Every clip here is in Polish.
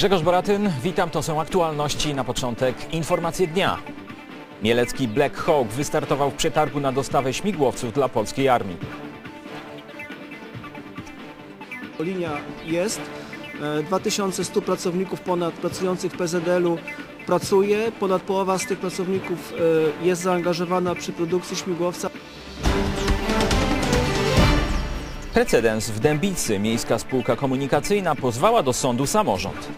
Grzegorz Boratyn, witam. To są aktualności na początek. Informacje dnia. Mielecki Black Hawk wystartował w przetargu na dostawę śmigłowców dla polskiej armii. Linia jest. E, 2100 pracowników ponad pracujących w PZL-u pracuje. Ponad połowa z tych pracowników e, jest zaangażowana przy produkcji śmigłowca. Precedens w Dębicy. Miejska Spółka Komunikacyjna pozwała do sądu samorząd.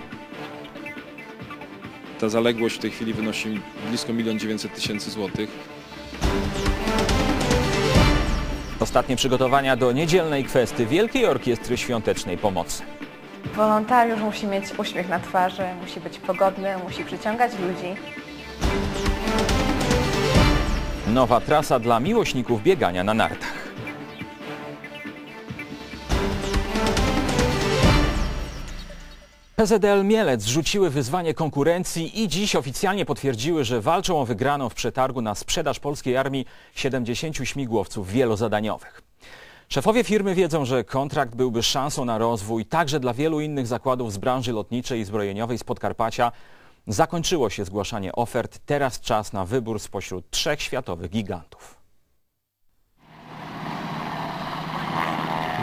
Ta zaległość w tej chwili wynosi blisko 1 900 tysięcy złotych. Ostatnie przygotowania do niedzielnej kwesty Wielkiej Orkiestry Świątecznej Pomocy. Wolontariusz musi mieć uśmiech na twarzy, musi być pogodny, musi przyciągać ludzi. Nowa trasa dla miłośników biegania na nartach. PZL Mielec rzuciły wyzwanie konkurencji i dziś oficjalnie potwierdziły, że walczą o wygraną w przetargu na sprzedaż polskiej armii 70 śmigłowców wielozadaniowych. Szefowie firmy wiedzą, że kontrakt byłby szansą na rozwój także dla wielu innych zakładów z branży lotniczej i zbrojeniowej z Podkarpacia. Zakończyło się zgłaszanie ofert, teraz czas na wybór spośród trzech światowych gigantów.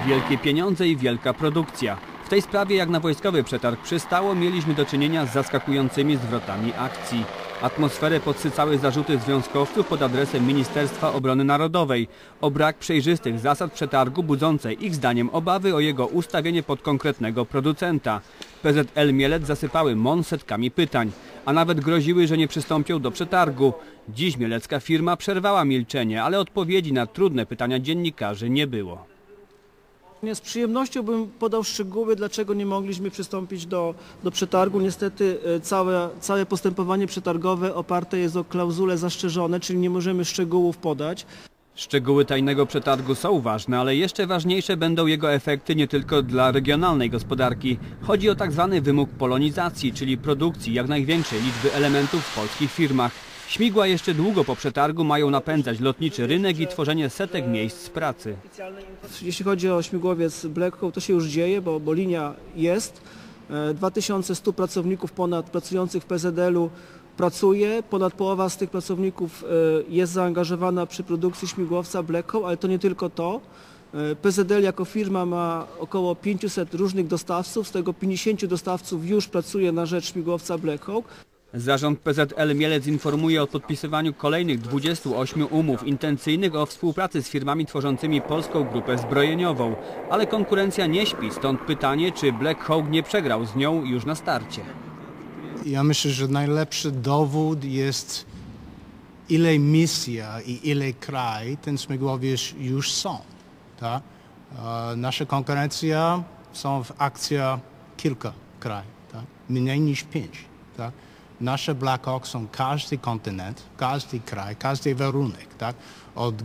Wielkie pieniądze i wielka produkcja. W tej sprawie jak na wojskowy przetarg przystało mieliśmy do czynienia z zaskakującymi zwrotami akcji. Atmosferę podsycały zarzuty związkowców pod adresem Ministerstwa Obrony Narodowej o brak przejrzystych zasad przetargu budzące ich zdaniem obawy o jego ustawienie pod konkretnego producenta. PZL Mielec zasypały MON setkami pytań, a nawet groziły, że nie przystąpią do przetargu. Dziś mielecka firma przerwała milczenie, ale odpowiedzi na trudne pytania dziennikarzy nie było. Z przyjemnością bym podał szczegóły, dlaczego nie mogliśmy przystąpić do, do przetargu. Niestety e, całe, całe postępowanie przetargowe oparte jest o klauzule zastrzeżone, czyli nie możemy szczegółów podać. Szczegóły tajnego przetargu są ważne, ale jeszcze ważniejsze będą jego efekty nie tylko dla regionalnej gospodarki. Chodzi o tak zwany wymóg polonizacji, czyli produkcji jak największej liczby elementów w polskich firmach. Śmigła jeszcze długo po przetargu mają napędzać lotniczy rynek i tworzenie setek miejsc pracy. Jeśli chodzi o śmigłowiec Black Hawk, to się już dzieje, bo, bo linia jest. E, 2100 pracowników ponad pracujących w PZL-u pracuje. Ponad połowa z tych pracowników e, jest zaangażowana przy produkcji śmigłowca Black Hawk, ale to nie tylko to. E, PZL jako firma ma około 500 różnych dostawców, z tego 50 dostawców już pracuje na rzecz śmigłowca Black Hawk. Zarząd PZL Mielec informuje o podpisywaniu kolejnych 28 umów intencyjnych o współpracy z firmami tworzącymi polską grupę zbrojeniową. Ale konkurencja nie śpi, stąd pytanie, czy Black Hawk nie przegrał z nią już na starcie. Ja myślę, że najlepszy dowód jest ile misja i ile kraj ten śmigłowiec już są. Nasza konkurencja są w akcja kilka krajów, mniej niż pięć. Nasze Black Hawk są każdy kontynent, każdy kraj, każdy warunek. Tak? Od,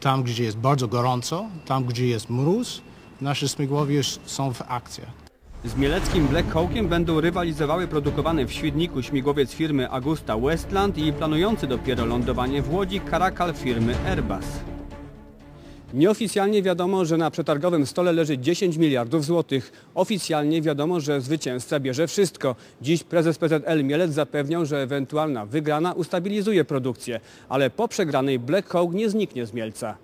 tam, gdzie jest bardzo gorąco, tam, gdzie jest mróz, nasze śmigłowiec są w akcjach. Z mieleckim Black Hawkiem będą rywalizowały produkowany w Świdniku śmigłowiec firmy Augusta Westland i planujący dopiero lądowanie w Łodzi Karakal firmy Airbus. Nieoficjalnie wiadomo, że na przetargowym stole leży 10 miliardów złotych. Oficjalnie wiadomo, że zwycięzca bierze wszystko. Dziś prezes PZL Mielec zapewniał, że ewentualna wygrana ustabilizuje produkcję, ale po przegranej Black Hawk nie zniknie z Mielca.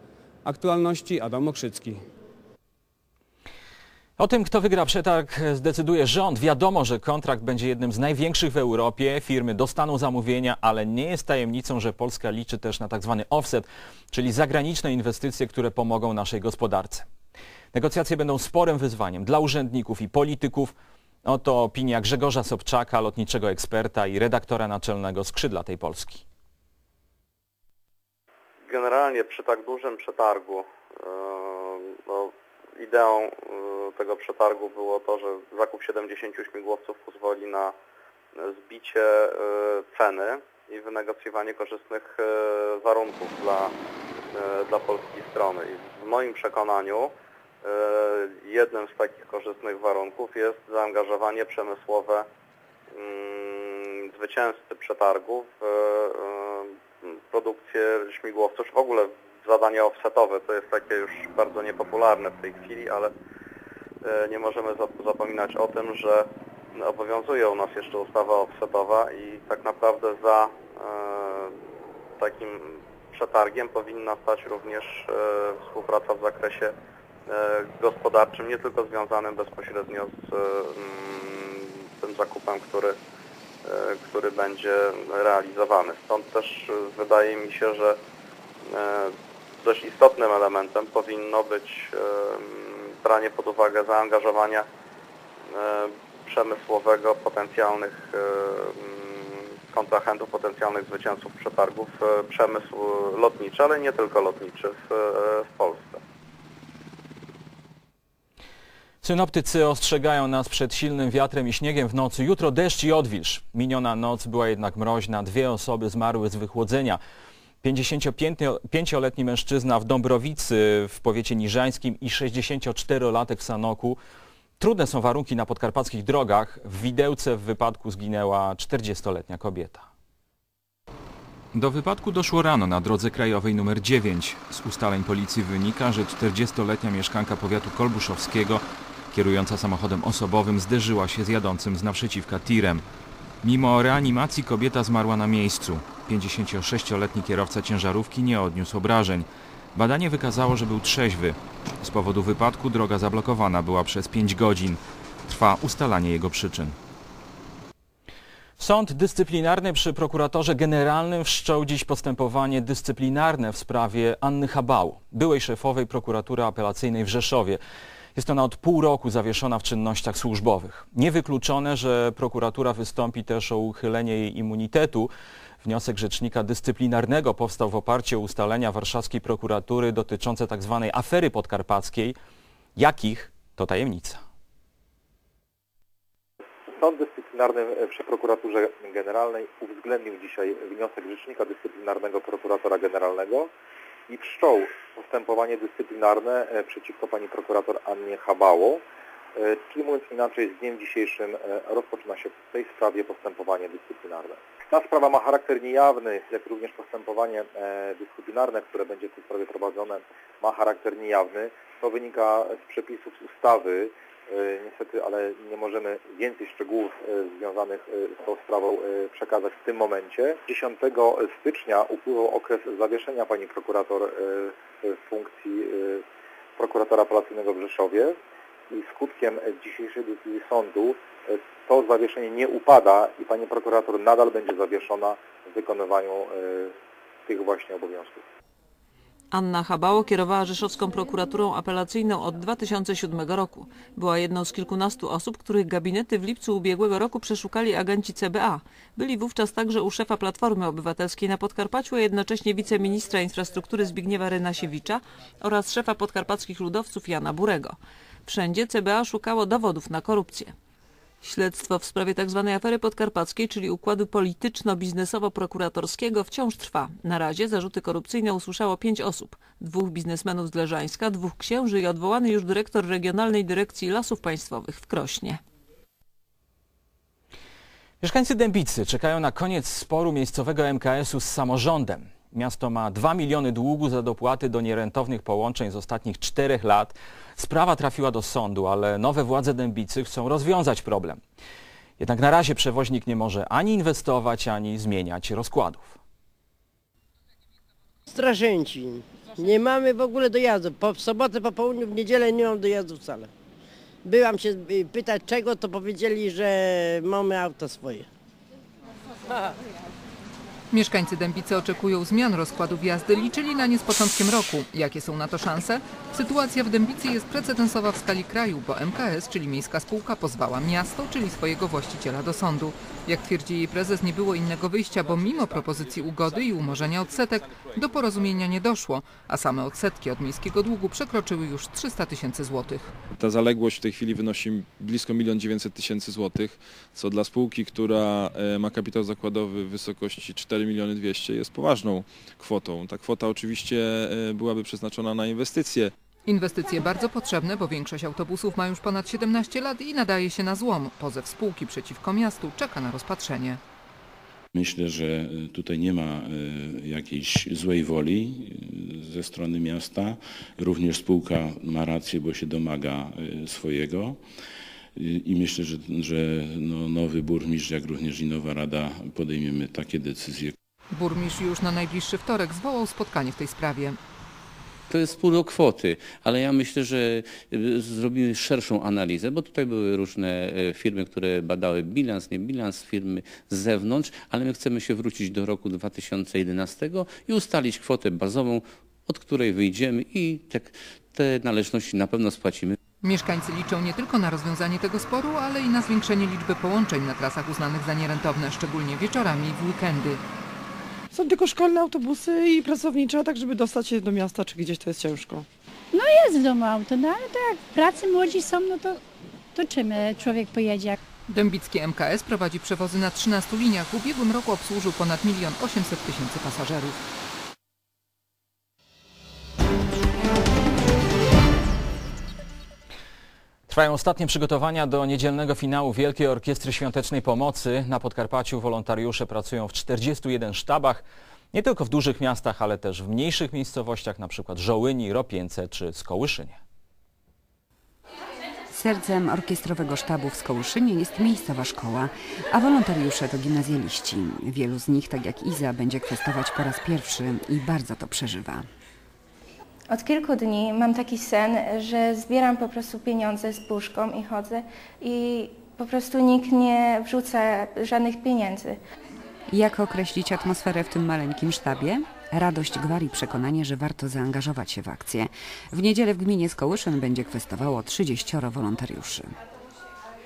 Aktualności Adam Okrzycki. O tym, kto wygra przetarg, zdecyduje rząd. Wiadomo, że kontrakt będzie jednym z największych w Europie. Firmy dostaną zamówienia, ale nie jest tajemnicą, że Polska liczy też na tak zwany offset, czyli zagraniczne inwestycje, które pomogą naszej gospodarce. Negocjacje będą sporym wyzwaniem dla urzędników i polityków. Oto opinia Grzegorza Sobczaka, lotniczego eksperta i redaktora naczelnego Skrzydla tej Polski. Generalnie przy tak dużym przetargu e, no, ideą e, tego przetargu było to, że zakup 70 śmigłowców pozwoli na zbicie e, ceny i wynegocjowanie korzystnych warunków dla, dla polskiej strony. I w moim przekonaniu jednym z takich korzystnych warunków jest zaangażowanie przemysłowe mm, zwycięzcy przetargu w produkcję śmigłowców, w ogóle zadania offsetowe. To jest takie już bardzo niepopularne w tej chwili, ale e, nie możemy zap- zapominać o tym, że obowiązuje u nas jeszcze ustawa offsetowa i tak naprawdę za e, takim przetargiem powinna stać również e, współpraca w zakresie gospodarczym, nie tylko związanym bezpośrednio z mm, tym zakupem, który, który będzie realizowany. Stąd też wydaje mi się, że dość istotnym elementem powinno być branie pod uwagę zaangażowania przemysłowego potencjalnych kontrahentów, potencjalnych zwycięzców przetargów, e, przemysł lotniczy, ale nie tylko lotniczy w, e, w Polsce. Synoptycy ostrzegają nas przed silnym wiatrem i śniegiem w nocy. Jutro deszcz i odwilż. Miniona noc była jednak mroźna. Dwie osoby zmarły z wychłodzenia. 55-letni mężczyzna w Dąbrowicy w powiecie niżańskim i 64-latek w Sanoku. Trudne są warunki na podkarpackich drogach. W Widełce w wypadku zginęła 40-letnia kobieta. Do wypadku doszło rano na drodze krajowej nr 9. Z ustaleń policji wynika, że 40-letnia mieszkanka powiatu kolbuszowskiego, kierująca samochodem osobowym, zderzyła się z jadącym z naprzeciwka tirem. Mimo reanimacji kobieta zmarła na miejscu. 56-letni kierowca ciężarówki nie odniósł obrażeń. Badanie wykazało, że był trzeźwy. Z powodu wypadku droga zablokowana była przez 5 godzin. Trwa ustalanie jego przyczyn. Sąd dyscyplinarny przy prokuratorze generalnym wszczął dziś postępowanie dyscyplinarne w sprawie Anny Habał, byłej szefowej prokuratury apelacyjnej w Rzeszowie. Jest ona od pół roku zawieszona w czynnościach służbowych. Niewykluczone, że prokuratura wystąpi też o uchylenie jej immunitetu. Wniosek rzecznika dyscyplinarnego powstał w oparciu o ustalenia warszawskiej prokuratury dotyczące tzw. afery podkarpackiej. Jakich to tajemnica. Sąd Dyscyplinarny przy Prokuraturze Generalnej uwzględnił dzisiaj wniosek Rzecznika Dyscyplinarnego Prokuratora Generalnego i wszczął postępowanie dyscyplinarne e, przeciwko pani prokurator Annie Habało. E, Czyli mówiąc inaczej, z dniem dzisiejszym e, rozpoczyna się w tej sprawie postępowanie dyscyplinarne. Ta sprawa ma charakter niejawny, jak również postępowanie e, dyscyplinarne, które będzie w tej sprawie prowadzone, ma charakter niejawny. To wynika z przepisów ustawy. E, Niestety, ale nie możemy więcej szczegółów e, związanych z tą sprawą przekazać w tym momencie. 10 stycznia upływał okres zawieszenia pani prokurator w funkcji prokuratora apelacyjnego w Rzeszowie i skutkiem dzisiejszej decyzji sądu e, to zawieszenie nie upada i pani prokurator nadal będzie zawieszona w wykonywaniu e, tych właśnie obowiązków. Anna Habało kierowała Rzeszowską prokuraturą apelacyjną od 2007 roku. Była jedną z kilkunastu osób, których gabinety w lipcu ubiegłego roku przeszukali agenci CBA. Byli wówczas także u szefa Platformy Obywatelskiej na Podkarpaciu, a jednocześnie wiceministra infrastruktury Zbigniewa Rynasiewicza oraz szefa podkarpackich ludowców Jana Burego. Wszędzie CBA szukało dowodów na korupcję. Śledztwo w sprawie tzw. afery podkarpackiej, czyli układu polityczno-biznesowo-prokuratorskiego wciąż trwa. Na razie zarzuty korupcyjne usłyszało pięć osób. Dwóch biznesmenów z Leżańska, dwóch księży i odwołany już dyrektor Regionalnej Dyrekcji Lasów Państwowych w Krośnie. Mieszkańcy Dębicy czekają na koniec sporu miejscowego MKS-u z samorządem. Miasto ma 2 miliony długu za dopłaty do nierentownych połączeń z ostatnich czterech lat. Sprawa trafiła do sądu, ale nowe władze Dębicy chcą rozwiązać problem. Jednak na razie przewoźnik nie może ani inwestować, ani zmieniać rozkładów. Straszęci. Nie mamy w ogóle dojazdu. Po, w sobotę po południu, w niedzielę nie mam dojazdu wcale. Byłam się y, pytać czego, to powiedzieli, że mamy auto swoje. Mieszkańcy Dębicy oczekują zmian rozkładów jazdy, liczyli na nie z początkiem roku. Jakie są na to szanse? Sytuacja w Dębicy jest precedensowa w skali kraju, bo MKS, czyli Miejska Spółka, pozwała miasto, czyli swojego właściciela do sądu. Jak twierdzi jej prezes, nie było innego wyjścia, bo mimo propozycji ugody i umorzenia odsetek do porozumienia nie doszło, a same odsetki od miejskiego długu przekroczyły już 300 tysięcy złotych. Ta zaległość w tej chwili wynosi blisko 1 900 tysięcy złotych, co dla spółki, która e, ma kapitał zakładowy w wysokości 4 miliony 200 jest poważną kwotą. Ta kwota oczywiście e, byłaby przeznaczona na inwestycje. Inwestycje bardzo potrzebne, bo większość autobusów ma już ponad 17 lat i nadaje się na złom. Pozew spółki przeciwko miastu czeka na rozpatrzenie. Myślę, że y, tutaj nie ma y, jakiejś złej woli y, ze strony miasta. Również spółka ma rację, bo się domaga swojego. I myślę, że, że no nowy burmistrz, jak również i nowa rada podejmiemy takie decyzje. Burmistrz już na najbliższy wtorek zwołał spotkanie w tej sprawie. To jest pół do kwoty, ale ja myślę, że y, zrobimy szerszą analizę, bo tutaj były różne e, firmy, które badały bilans, nie bilans firmy z zewnątrz, ale my chcemy się wrócić do roku 2011 i ustalić kwotę bazową, od której wyjdziemy i te, te należności na pewno spłacimy. Mieszkańcy liczą nie tylko na rozwiązanie tego sporu, ale i na zwiększenie liczby połączeń na trasach uznanych za nierentowne, szczególnie wieczorami i w weekendy. Są tylko szkolne autobusy i pracownicze, a tak żeby dostać się do miasta czy gdzieś to jest ciężko. No jest w domu auto, no ale to jak w pracy młodzi są, no to, to czym e, człowiek pojedzie? Dębicki MKS prowadzi przewozy na 13 liniach. W ubiegłym roku obsłużył ponad 1 800 tysięcy pasażerów. Trwają ostatnie przygotowania do niedzielnego finału Wielkiej Orkiestry Świątecznej Pomocy. Na Podkarpaciu wolontariusze pracują w 41 sztabach, nie tylko w dużych miastach, ale też w mniejszych miejscowościach, np. Żołyni, Ropięce czy Skołyszynie. Sercem orkiestrowego sztabu w Skołyszynie jest miejscowa szkoła, a wolontariusze to gimnazjaliści. Wielu z nich, tak jak Iza, będzie kwestować po raz pierwszy i bardzo to przeżywa. Od kilku dni mam taki sen, że zbieram po prostu pieniądze z puszką i chodzę i po prostu nikt nie wrzuca żadnych pieniędzy. Jak określić atmosferę w tym maleńkim sztabie? Radość gwari przekonanie, że warto zaangażować się w akcję. W niedzielę w gminie Skołyszyn będzie kwestowało 30 wolontariuszy.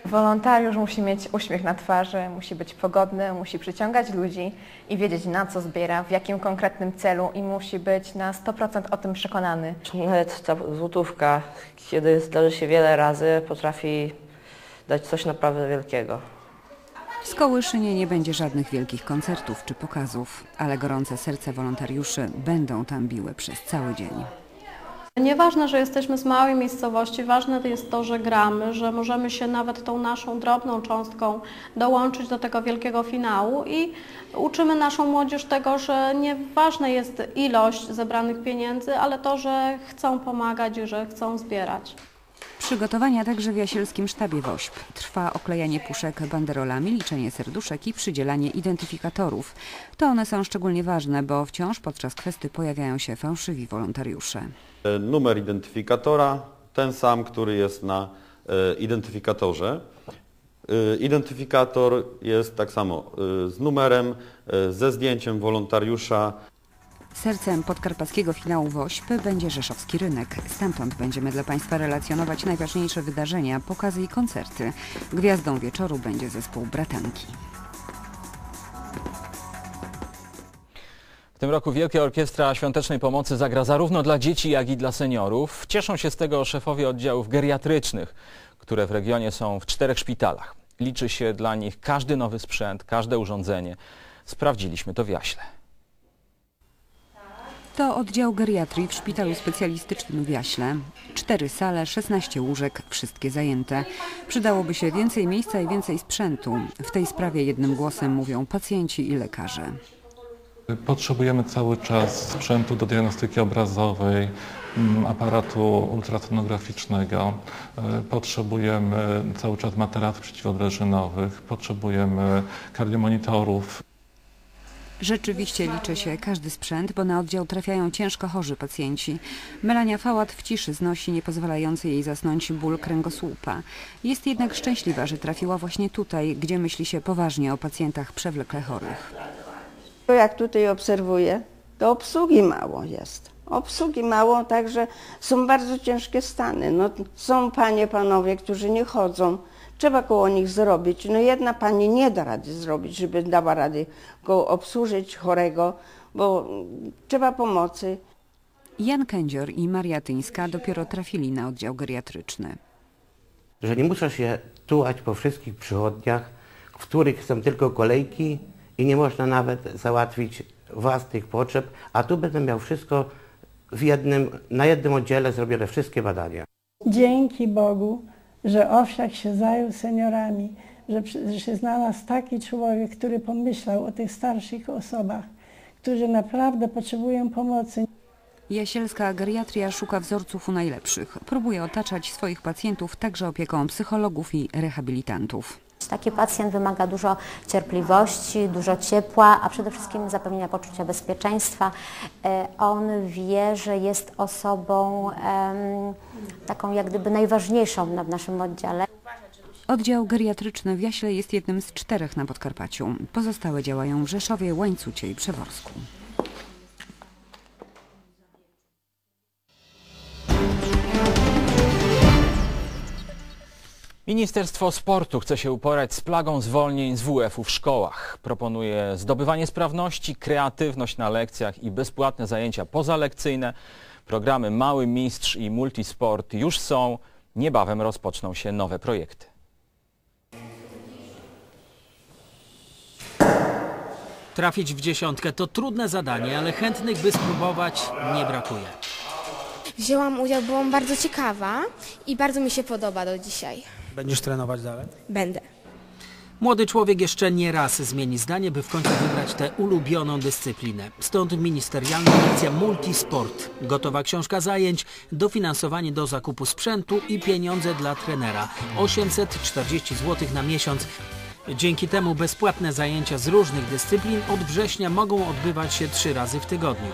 Wolontariusz musi mieć uśmiech na twarzy, musi być pogodny, musi przyciągać ludzi i wiedzieć na co zbiera, w jakim konkretnym celu i musi być na 100% o tym przekonany. Nawet ta złotówka, kiedy zdarzy się wiele razy, potrafi dać coś naprawdę wielkiego. W Skołyszynie nie będzie żadnych wielkich koncertów czy pokazów, ale gorące serce wolontariuszy będą tam biły przez cały dzień. Nieważne, że jesteśmy z małej miejscowości, ważne jest to, że gramy, że możemy się nawet tą naszą drobną cząstką dołączyć do tego wielkiego finału i uczymy naszą młodzież tego, że nieważna jest ilość zebranych pieniędzy, ale to, że chcą pomagać i że chcą zbierać. Przygotowania także w Jasielskim Sztabie WOŚP. Trwa oklejanie puszek banderolami, liczenie serduszek i przydzielanie identyfikatorów. To one są szczególnie ważne, bo wciąż podczas kwesty pojawiają się fałszywi wolontariusze. E, numer identyfikatora, ten sam, który jest na e, identyfikatorze. E, identyfikator jest tak samo z numerem, ze zdjęciem wolontariusza. Sercem podkarpackiego finału WOŚP będzie Rzeszowski Rynek. Stamtąd będziemy dla Państwa relacjonować najważniejsze wydarzenia, pokazy i koncerty. Gwiazdą wieczoru będzie zespół Bratanki. W tym roku Wielka Orkiestra Świątecznej Pomocy zagra zarówno dla dzieci, jak i dla seniorów. Cieszą się z tego szefowie oddziałów geriatrycznych, które w regionie są w czterech szpitalach. Liczy się dla nich każdy nowy sprzęt, każde urządzenie. Sprawdziliśmy to w Jaśle. To oddział geriatrii w szpitalu specjalistycznym w Jaśle. Cztery sale, 16 łóżek, wszystkie zajęte. Przydałoby się więcej miejsca i więcej sprzętu. W tej sprawie jednym głosem mówią pacjenci i lekarze. Potrzebujemy cały czas sprzętu do diagnostyki obrazowej, mm, aparatu ultrasonograficznego, e, potrzebujemy cały czas materatów przeciwobrężynowych, potrzebujemy kardiomonitorów. Rzeczywiście liczy się każdy sprzęt, bo na oddział trafiają ciężko chorzy pacjenci. Melania Fałat w ciszy znosi nie pozwalający jej zasnąć ból kręgosłupa. Jest jednak szczęśliwa, że trafiła właśnie tutaj, gdzie myśli się poważnie o pacjentach przewlekle chorych. Bo jak tutaj obserwuję, to obsługi mało jest. Obsługi mało, także są bardzo ciężkie stany. No, są panie, panowie, którzy nie chodzą. Trzeba koło nich zrobić. No jedna pani nie da rady zrobić, żeby dała rady go obsłużyć chorego, bo trzeba pomocy. Jan Kędzior i Maria Tyńska dopiero trafili na oddział geriatryczny. Że nie muszę się tułać po wszystkich przychodniach, w których są tylko kolejki i nie można nawet załatwić własnych potrzeb, a tu będę miał wszystko w jednym, na jednym oddziale zrobione wszystkie badania. Dzięki Bogu, że Owsiak się zajął seniorami, że, że się znalazł taki człowiek, który pomyślał o tych starszych osobach, którzy naprawdę potrzebują pomocy. Jasielska geriatria szuka wzorców u najlepszych. Próbuje otaczać swoich pacjentów także opieką psychologów i rehabilitantów. Taki pacjent wymaga dużo cierpliwości, dużo ciepła, a przede wszystkim zapewnienia poczucia bezpieczeństwa. E, On wie, że jest osobą taką jak gdyby najważniejszą na- w naszym oddziale. Oddział geriatryczny w Jaśle jest jednym z czterech na Podkarpaciu. Pozostałe działają w Rzeszowie, Łańcucie i Przeworsku. Ministerstwo Sportu chce się uporać z plagą zwolnień z WF-u w szkołach. Proponuje zdobywanie sprawności, kreatywność na lekcjach i bezpłatne zajęcia pozalekcyjne. Programy Mały Mistrz i Multisport już są. Niebawem rozpoczną się nowe projekty. Trafić w dziesiątkę to trudne zadanie, ale chętnych, by spróbować, nie brakuje. Wzięłam udział, byłam bardzo ciekawa i bardzo mi się podoba do dzisiaj. Będziesz trenować dalej? Będę. Młody człowiek jeszcze nie raz zmieni zdanie, by w końcu wybrać tę ulubioną dyscyplinę. Stąd ministerialna akcja Multisport. Gotowa książka zajęć, dofinansowanie do zakupu sprzętu i pieniądze dla trenera. 840 zł na miesiąc. Dzięki temu bezpłatne zajęcia z różnych dyscyplin od września mogą odbywać się trzy razy w tygodniu.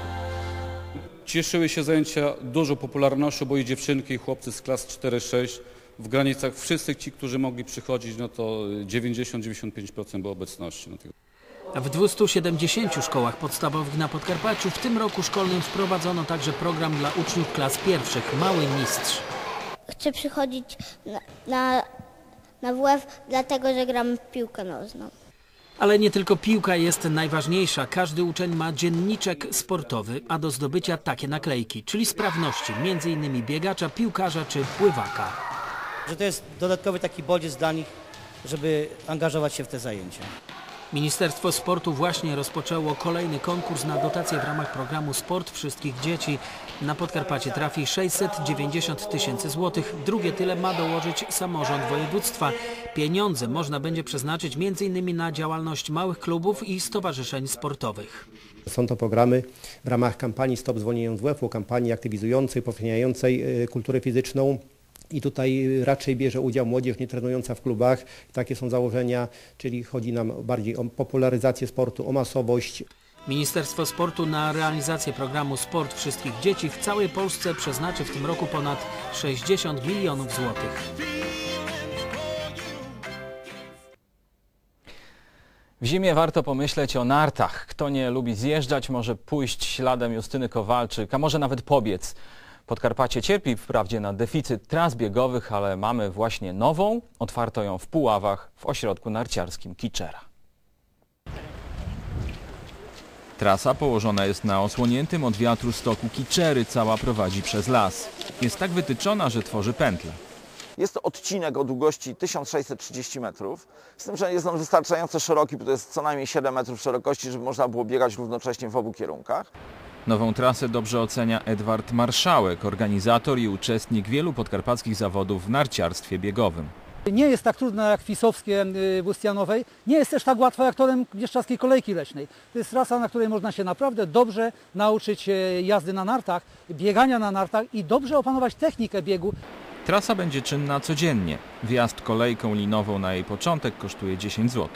Cieszyły się zajęcia dużą popularnością, bo i dziewczynki, i chłopcy z klas 4-6 w granicach wszyscy ci, którzy mogli przychodzić, no to 90-95% było obecności. W 270 szkołach podstawowych na Podkarpaciu w tym roku szkolnym wprowadzono także program dla uczniów klas pierwszych Mały Mistrz. Chcę przychodzić na, na, na WF, dlatego że gram w piłkę nożną. Ale nie tylko piłka jest najważniejsza. Każdy uczeń ma dzienniczek sportowy, a do zdobycia takie naklejki, czyli sprawności, m.in. biegacza, piłkarza czy pływaka. Że to jest dodatkowy taki bodziec dla nich, żeby angażować się w te zajęcia. Ministerstwo Sportu właśnie rozpoczęło kolejny konkurs na dotacje w ramach programu Sport Wszystkich Dzieci. Na Podkarpacie trafi 690 tysięcy złotych. Drugie tyle ma dołożyć samorząd województwa. Pieniądze można będzie przeznaczyć m.in. na działalność małych klubów i stowarzyszeń sportowych. Są to programy w ramach kampanii Stop Zwolnieniu z WF-u, kampanii aktywizującej, popierającej e, kulturę fizyczną. I tutaj raczej bierze udział młodzież nie trenująca w klubach. Takie są założenia, czyli chodzi nam bardziej o popularyzację sportu, o masowość. Ministerstwo Sportu na realizację programu Sport Wszystkich Dzieci w całej Polsce przeznaczy w tym roku ponad 60 milionów złotych. W zimie warto pomyśleć o nartach. Kto nie lubi zjeżdżać, może pójść śladem Justyny Kowalczyk, a może nawet pobiec. Podkarpacie cierpi wprawdzie na deficyt tras biegowych, ale mamy właśnie nową. Otwarto ją w Puławach w ośrodku narciarskim Kiczera. Trasa położona jest na osłoniętym od wiatru stoku Kiczery, cała prowadzi przez las. Jest tak wytyczona, że tworzy pętlę. Jest to odcinek o długości 1630 metrów, z tym, że jest on wystarczająco szeroki, bo to jest co najmniej 7 metrów szerokości, żeby można było biegać równocześnie w obu kierunkach. Nową trasę dobrze ocenia Edward Marszałek, organizator i uczestnik wielu podkarpackich zawodów w narciarstwie biegowym. Nie jest tak trudna jak Fisowskie y, w Ustianowej, nie jest też tak łatwa jak torem Bieszczadzkiej Kolejki Leśnej. To jest trasa, na której można się naprawdę dobrze nauczyć e, jazdy na nartach, biegania na nartach i dobrze opanować technikę biegu. Trasa będzie czynna codziennie. Wjazd kolejką linową na jej początek kosztuje 10 zł.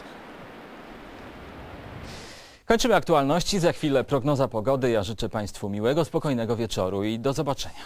Kończymy aktualności, za chwilę prognoza pogody. Ja życzę Państwu miłego, spokojnego wieczoru i do zobaczenia.